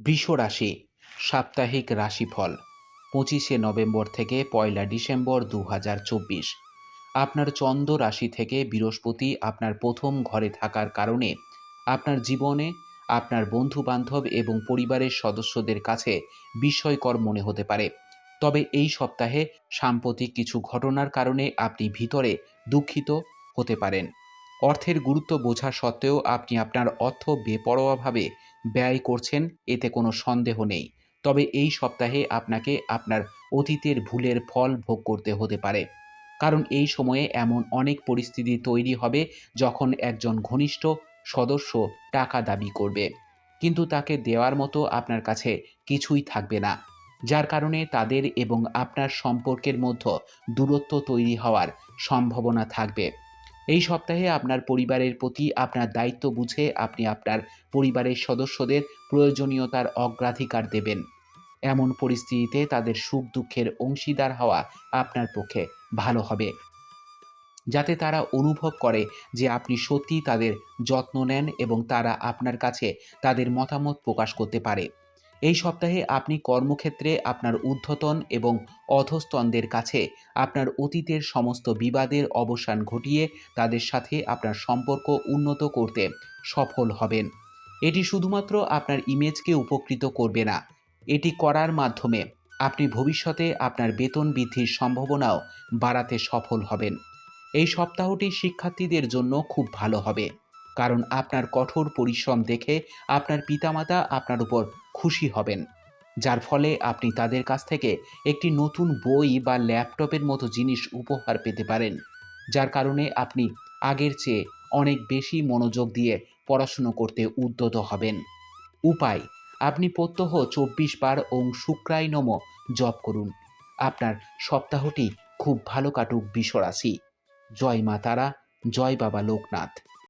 বৃষ রাশি, সাপ্তাহিক রাশিফল, পঁচিশে নভেম্বর থেকে পয়লা ডিসেম্বর দু হাজার চব্বিশ। আপনার চন্দ্র রাশি থেকে বৃহস্পতি আপনার প্রথম ঘরে থাকার কারণে আপনার জীবনে, আপনার বন্ধু বান্ধব এবং পরিবারের সদস্যদের কাছে বিস্ময়কর মনে হতে পারে। তবে এই সপ্তাহে সাম্প্রতিক কিছু ঘটনার কারণে আপনি ভিতরে দুঃখিত হতে পারেন। অর্থের গুরুত্ব বোঝা সত্ত্বেও আপনি আপনার অর্থ বেপরোয়াভাবে ব্যয় করছেন, এতে কোনো সন্দেহ নেই। তবে এই সপ্তাহে আপনাকে আপনার অতীতের ভুলের ফল ভোগ করতে হতে পারে। কারণ এই সময়ে এমন অনেক পরিস্থিতি তৈরি হবে যখন একজন ঘনিষ্ঠ সদস্য টাকা দাবি করবে। কিন্তু তাকে দেওয়ার মতো আপনার কাছে কিছুই থাকবে না। যার কারণে তাদের এবং আপনার সম্পর্কের মধ্যে দূরত্ব তৈরি হওয়ার সম্ভাবনা থাকবে। এই সপ্তাহে আপনার পরিবারের প্রতি আপনার দায়িত্ব বুঝে আপনি আপনার পরিবারের সদস্যদের প্রয়োজনীয়তার অগ্রাধিকার দেবেন। এমন পরিস্থিতিতে তাদের সুখ দুঃখের অংশীদার হওয়া আপনার পক্ষে ভালো হবে। যাতে তারা অনুভব করে যে আপনি সত্যি তাদের যত্ন নেন এবং তারা আপনার কাছে তাদের মতামত প্রকাশ করতে পারে। এই সপ্তাহে আপনি কর্মক্ষেত্রে আপনার ঊর্ধ্বতন এবং অধস্তনদের কাছে আপনার অতীতের সমস্ত বিবাদের অবসান ঘটিয়ে তাদের সাথে আপনার সম্পর্ক উন্নত করতে সফল হবেন। এটি শুধুমাত্র আপনার ইমেজকে উপকৃত করবে না, এটি করার মাধ্যমে আপনি ভবিষ্যতে আপনার বেতন বৃদ্ধির সম্ভাবনাও বাড়াতে সফল হবেন। এই সপ্তাহটি শিক্ষার্থীদের জন্য খুব ভালো হবে। কারণ আপনার কঠোর পরিশ্রম দেখে আপনার পিতামাতা আপনার উপর খুশি হবেন। যার ফলে আপনি তাদের কাছ থেকে একটি নতুন বই বা ল্যাপটপের মতো জিনিস উপহার পেতে পারেন, যার কারণে আপনি আগের চেয়ে অনেক বেশি মনোযোগ দিয়ে পড়াশুনো করতে উদ্যত হবেন। উপায়, আপনি প্রত্যহ চব্বিশ বার ওং শুক্রাই নম জপ করুন। আপনার সপ্তাহটি খুব ভালো কাটুক বিশ্বরাশি। জয় মা তারা, জয় বাবা লোকনাথ।